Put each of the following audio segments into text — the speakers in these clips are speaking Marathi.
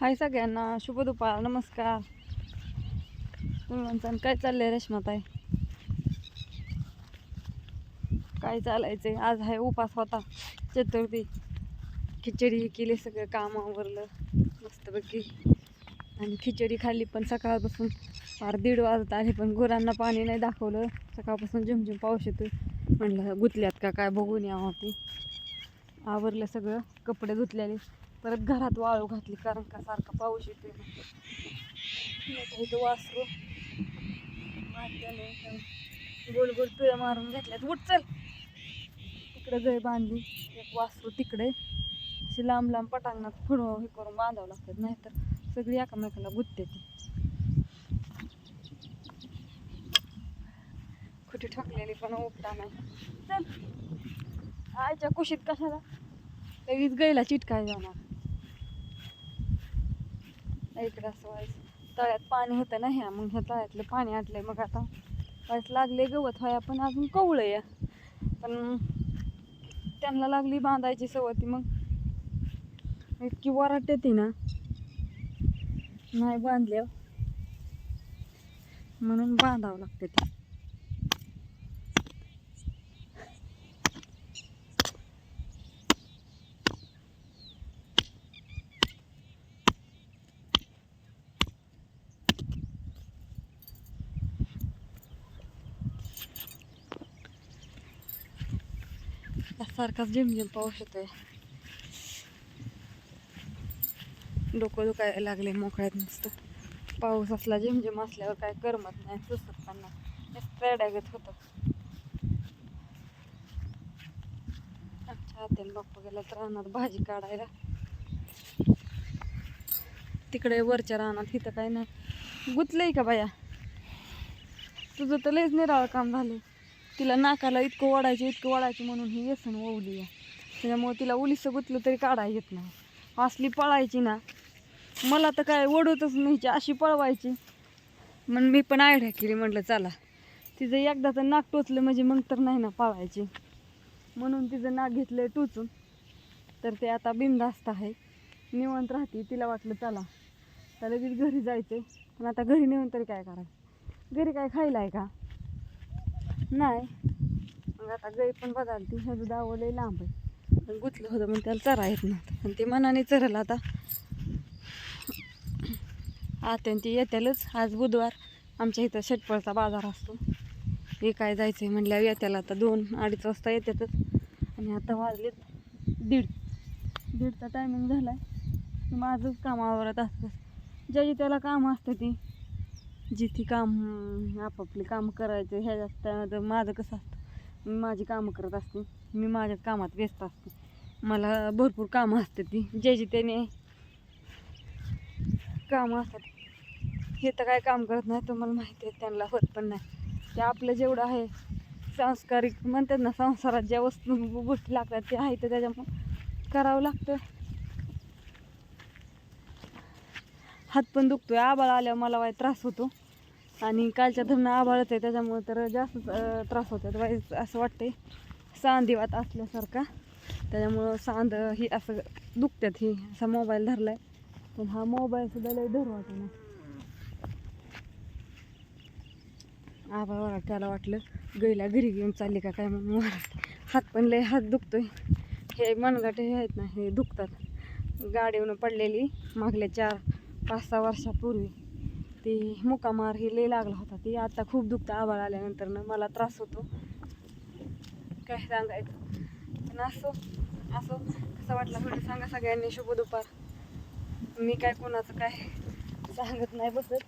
हाय सगळ्यांना शुभ दुपार नमस्कार. तुम्ही काय चाललंय रेश्माताई काय चालायचंय? आज आहे उपास होता चतुर्थी. खिचडी केली सगळं काम आवरलं मस्तपैकी. आणि खिचडी खाल्ली पण सकाळपासून. फार दीड वाजत आली पण गुरांना पाणी नाही दाखवलं. सकाळपासून झुमझुम पाऊस येतो म्हणलं गुतल्यात का काय बघून यावं ती. आवरलं सगळं कपडे धुतलेले. परत घरात वाळू घातली कारण का सारखा पाऊस येतोय इथं वासरू. गोल गोल पिळ्या मारून घेतल्यात. उठ चल. तिकडे गय बांधली. एक वासरू तिकडे. अशी लांब लांब पटांगणात पुढं हे करून बांधावं लागतात. नाहीतर सगळी एकामेकाला गुत्ते ती. खुटी ठोकलेली पण उपटा नाही. चल. आयच्या कुशीत कशाला? लगेच गैला चिटकाय जाणार. इकडं असं व्हायचं. तळ्यात पाणी होतं ना ह्या मग ह्या तळ्यातलं पाणी आटलंय मग आता. व्हायचं लागले गवत व्हाया पण अजून कवळं या. पण त्यांना लागली बांधायची सवय ती मग. इतकी वराट येते ना. नाही बांधल्या. म्हणून बांधावं लागते ते. सारखाच झिमझिम पाऊस येतोय डोकं दुखायला लागले मोकळ्यात नुसतं पाऊस असला झिमझिम असल्यावर काय करमत नाही सुचत पण नाही. नुसतं होतं. आमच्या हात्याला बाप्पा गेला तर रानात भाजी काढायला. तिकडे वरच्या रानात इथं काय नाही. गुतलंय का बाया? तुझं तर लयच निराळ काम झालं तिला नाकाला इतकं ओढायचं इतकं ओढायचं म्हणून ही व्यसन ओवली आहे. त्याच्यामुळे तिला उलीसं गुतलं तरी काढाय येत नाही. असली पळायची ना मला तर काय ओढवतच नाही अशी पळवायची. मग मी पण आयडिया केली म्हटलं चला. तिचं एकदा तर नाक टोचलं म्हणजे मग तर नाही ना पळायची. म्हणून तिचं नाक घेतलं टोचून. तर ते आता बिनधास्त आहे. निवंत राहते तिला वाटलं चला. तर लगेच घरी जायचं पण आता घरी नेऊन तरी काय करायचं? घरी काय खायला आहे का? नाही. मग आता गाई पण बदलती ह्याचं दावं लय लांब आहे. पण गुतलं होतं मग त्याला चरा येत नव्हतं. आणि ते मनाने चरलं आता. आत्यान ती येत्यालच. आज बुधवार. आमच्या इथं शेटपळचा बाजार असतो. हे काय जायचं आहे म्हणल्यावर येत्याला आता दोन अडीच वाजता येतातच आणि आता वाजलेत दीड. दीडचा टायमिंग झाला आहे माझंच काम आवरत असतं. ज्याची त्याला काम असतं ती. जिथे काम आपापले आपापली कामं करायचं ह्या त्यानंतर माझं कसं असतं? मी माझी कामं करत असते. मी माझ्याच कामात व्यस्त असते. मला भरपूर कामं असते ती. जे जे त्याने कामं असतात. हे तर काय काम करत नाही तुम्हाला माहिती आहे त्यांना होत पण नाही. ते आपलं जेवढं आहे सांस्कारिक म्हणतात ना संसारात ज्या वस्तू गोष्टी लागतात ते आहे तर त्याच्यामुळं करावं लागतं. हात पण दुखतोय आबाळ आल्यावर मला वाईट त्रास होतो. आणि कालच्या धरणं आबाळच आहे त्याच्यामुळं तर जास्त त्रास होतात. वाय असं वाटतंय सांधिवात असल्यासारखा. त्याच्यामुळं सांध ही असं दुखतात ही असा मोबाईल धरला आहे पण हा मोबाईल सुद्धा लय धरू वाटेना आबा वरा त्याला वाटलं गईला घरी घेऊन चालली का काय म्हणून वरात हात पण लय हात दुखतोय. हे मनगाटे हे आहेत ना हे दुखतात. गाडीवरून पडलेली मागल्या चार पाच सहा वर्षापूर्वी. ती मुकामार हे लय लागला होता. ते आता खूप दुखतं आबाळ आल्यानंतरनं मला त्रास होतो. काय सांगायचं? पण असो असो. कसं वाटलं म्हणजे सांगा सगळ्यांनी. शुभ दुपार. मी काय कोणाचं काय सांगत नाही बसत.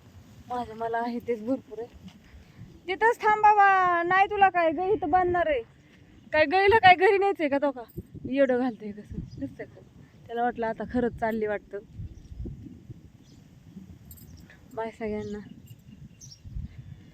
माझं मला आहे तेच भरपूर आहे. तिथंच थांब बाबा. नाही तुला काय? गई तर बांधणार आहे. काय गईला काय घरी न्यायचंय का तो का? येडं घालतंय कसं? दिसतंय का? त्याला वाटलं आता खरंच चालली वाटतं. बाय सगळ्यांना.